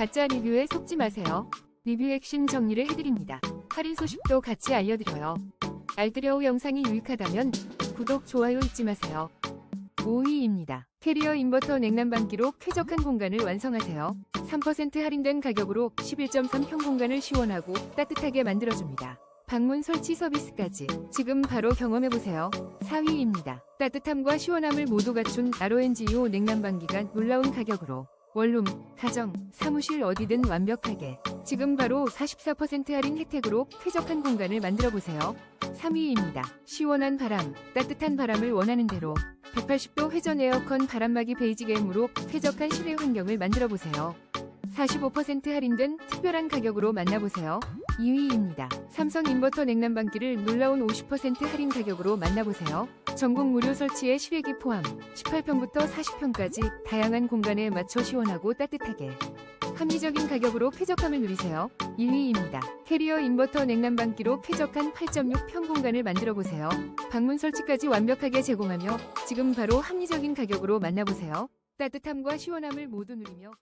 가짜 리뷰에 속지 마세요. 리뷰 핵심 정리를 해드립니다. 할인 소식도 같이 알려드려요. 알뜰여우 영상이 유익하다면 구독, 좋아요 잊지 마세요. 5위입니다. 캐리어 인버터 냉난방기로 쾌적한 공간을 완성하세요. 3% 할인된 가격으로 11.3평 공간을 시원하고 따뜻하게 만들어줍니다. 방문 설치 서비스까지 지금 바로 경험해보세요. 4위입니다. 따뜻함과 시원함을 모두 갖춘 RONGO 냉난방기가 놀라운 가격으로 원룸, 가정, 사무실 어디든 완벽하게 지금 바로 44% 할인 혜택으로 쾌적한 공간을 만들어 보세요. 3위입니다. 시원한 바람, 따뜻한 바람을 원하는 대로 180도 회전 에어컨 바람막이 베이지 겜으로 쾌적한 실외 환경을 만들어 보세요. 45% 할인된 특별한 가격으로 만나보세요. 2위입니다. 삼성 인버터 냉난방기를 놀라운 50% 할인 가격으로 만나보세요. 전국 무료 설치에 실외기 포함 18평부터 40평까지 다양한 공간에 맞춰 시원하고 따뜻하게 합리적인 가격으로 쾌적함을 누리세요. 1위입니다. 캐리어 인버터 냉난방기로 쾌적한 8.6평 공간을 만들어 보세요. 방문 설치까지 완벽하게 제공하며 지금 바로 합리적인 가격으로 만나보세요. 따뜻함과 시원함을 모두 누리며